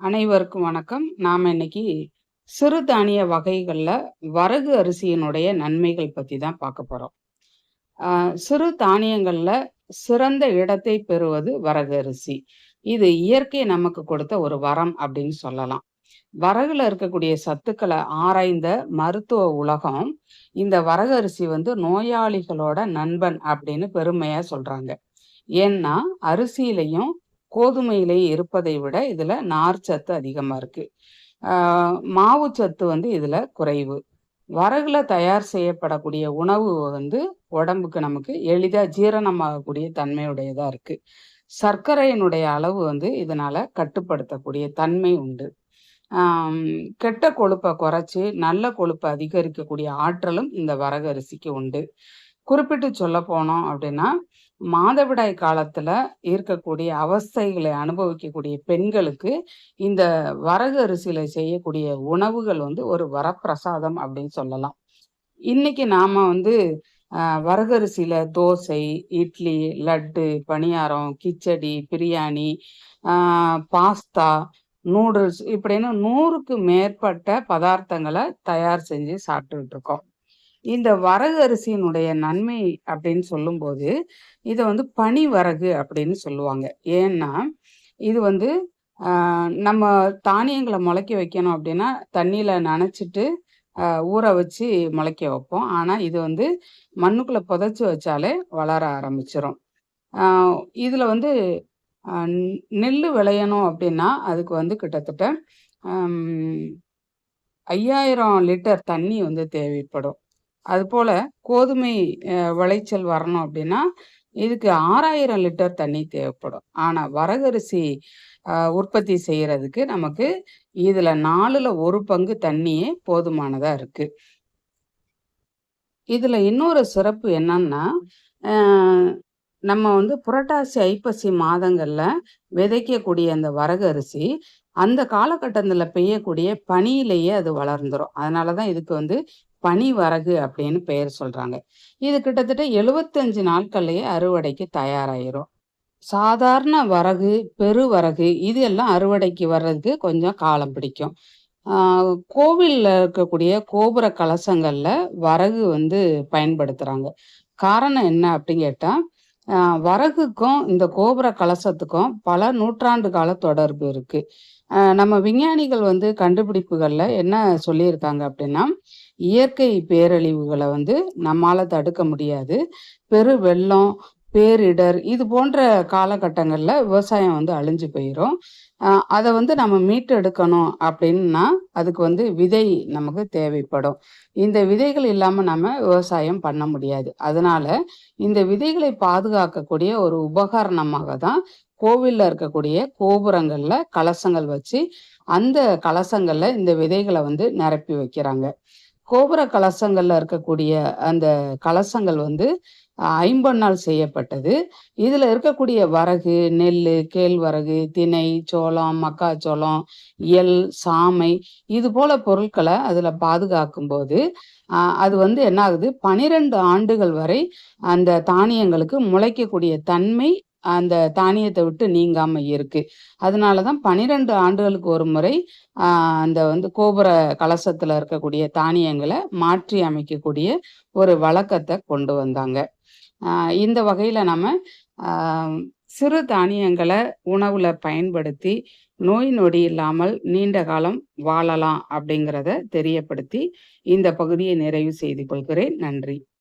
அனைவருக்கும் வணக்கம். நாம் இன்னைக்கு சிறுதானிய வகைகளில் வரகு அரிசியினுடைய நன்மைகள் பற்றி தான் பார்க்க போகிறோம் சிறு தானியங்களில் சிறந்த இடத்தை பெறுவது வரகு அரிசி. இது இயற்கை நமக்கு கொடுத்த ஒரு வரம் அப்படின்னு சொல்லலாம். வரகுல இருக்கக்கூடிய சத்துக்களை ஆராய்ந்த மருத்துவ உலகம் இந்த வரகு அரிசி வந்து நோயாளிகளோட நண்பன் அப்படின்னு பெருமையா சொல்றாங்க. ஏன்னா அரிசியிலையும் கோதுமையிலேயே இருப்பதை விட இதில் நார் சத்து அதிகமாக இருக்குது மாவு சத்து வந்து இதில் குறைவு. வரகுல தயார் செய்யப்படக்கூடிய உணவு வந்து உடம்புக்கு நமக்கு எளிதாக ஜீரணமாகக்கூடிய தன்மையுடையதாக இருக்குது சர்க்கரையினுடைய அளவு வந்து இதனால் கட்டுப்படுத்தக்கூடிய தன்மை உண்டு. கெட்ட கொழுப்பை குறைச்சி நல்ல கொழுப்பை அதிகரிக்கக்கூடிய ஆற்றலும் இந்த வரகரிசிக்கு உண்டு. குறிப்பிட்டு சொல்ல போனோம் அப்படின்னா மாதவிடாய் காலத்துல இருக்கக்கூடிய அவஸ்தைகளை அனுபவிக்கக்கூடிய பெண்களுக்கு இந்த வரகு அரிசியில செய்யக்கூடிய உணவுகள் வந்து ஒரு வரப்பிரசாதம் அப்படின்னு சொல்லலாம். இன்னைக்கு நாம வந்து வரகரிசியில தோசை இட்லி லட்டு பணியாரம் கிச்சடி பிரியாணி பாஸ்தா நூடுல்ஸ் இப்படின்னு நூறுக்கு மேற்பட்ட பதார்த்தங்களை தயார் செஞ்சு சாப்பிட்டுட்டு இருக்கோம். இந்த வரகு அரிசியினுடைய நன்மை அப்படின்னு சொல்லும்போது இதை வந்து பனி வரகு அப்படின்னு சொல்லுவாங்க. ஏன்னா இது வந்து நம்ம தானியங்களை முளைக்க வைக்கணும் அப்படின்னா தண்ணியில் நனைச்சிட்டு ஊற வச்சு முளைக்க வைப்போம். ஆனால் இது வந்து மண்ணுக்குள்ளே புதைச்சி வச்சாலே வளர ஆரம்பிச்சிடும் இதில் வந்து நெல் விளையணும் அப்படின்னா அதுக்கு வந்து கிட்டத்தட்ட ஐயாயிரம் லிட்டர் தண்ணி வந்து தேவைப்படும். அதுபோல் கோதுமை விளைச்சல் வரணும் அப்படின்னா இதுக்கு ஆறாயிரம் லிட்டர் தண்ணி தேவைப்படும். ஆனால் வரகரிசி உற்பத்தி செய்யறதுக்கு நமக்கு இதுல நாலுல ஒரு பங்கு தண்ணியே போதுமானதா இருக்கு. இதுல இன்னொரு சிறப்பு என்னன்னா நம்ம வந்து புரட்டாசி ஐப்பசி மாதங்கள்ல விதைக்கக்கூடிய அந்த வரகரிசி அந்த காலகட்டத்தில் பெய்யக்கூடிய பனியிலேயே அது வளர்ந்துடும் அதனாலதான் இதுக்கு வந்து பனி வரகு அப்படின்னு பெயர் சொல்றாங்க. இது கிட்டத்தட்ட எழுபத்தஞ்சு நாட்கள்லயே அறுவடைக்கு தயாராயிரும். சாதாரண வரகு பெருவரகு இது எல்லாம் அறுவடைக்கு வர்றதுக்கு கொஞ்சம் காலம் பிடிக்கும். கோவிலில் இருக்கக்கூடிய கோபுர கலசங்கள்ல வரகு வந்து பயன்படுத்துறாங்க. காரணம் என்ன அப்படின்னு கேட்டா வரகுக்கும் இந்த கோபுர கலசத்துக்கும் பல நூற்றாண்டு கால தொடர்பு இருக்கு. நம்ம விஞ்ஞானிகள் வந்து கண்டுபிடிப்புகள்ல என்ன சொல்லியிருக்காங்க அப்படின்னா இயற்கை பேரழிவுகளை வந்து நம்மால தடுக்க முடியாது. பெரு வெள்ளம் பேரிடர் இது போன்ற காலகட்டங்களில் விவசாயம் வந்து அழிஞ்சு போயிடும் அதை வந்து நம்ம மீட்டெடுக்கணும் அப்படின்னா அதுக்கு வந்து விதை நமக்கு தேவைப்படும். இந்த விதைகள் இல்லாமல் நம்ம விவசாயம் பண்ண முடியாது. அதனால இந்த விதைகளை பாதுகாக்கக்கூடிய ஒரு உபகரணமாக தான் கோவிலில் இருக்கக்கூடிய கோபுரங்களில் கலசங்கள் வச்சு அந்த கலசங்களில் இந்த விதைகளை வந்து நிரப்பி வைக்கிறாங்க. கோபுர கலசங்கள்ல இருக்கக்கூடிய அந்த கலசங்கள் வந்து ஐம்பொன்னால் செய்யப்பட்டது. இதுல இருக்கக்கூடிய வரகு நெல் கேழ்வரகு திணை சோளம் மக்காச்சோளம் எல் சாமை இது போல பொருட்களை அதுல பாதுகாக்கும் போது அது வந்து என்ன ஆகுது பனிரெண்டு ஆண்டுகள் வரை அந்த தானியங்களுக்கு முளைக்கக்கூடிய தன்மை அந்த தானியத்தை விட்டு நீங்காம இருக்கு. அதனாலதான் பனிரெண்டு ஆண்டுகளுக்கு ஒரு முறை அந்த வந்து கோபுர கலசத்துல இருக்கக்கூடிய தானியங்களை மாற்றி அமைக்கக்கூடிய ஒரு வழக்கத்தை கொண்டு வந்தாங்க. இந்த வகையில நம்ம சிறு தானியங்களை உணவுல பயன்படுத்தி நோய் நொடி இல்லாமல் நீண்ட காலம் வாழலாம் அப்படிங்கிறத தெரியப்படுத்தி இந்த பகுதியை நிறைவு செய்து கொள்கிறேன். நன்றி.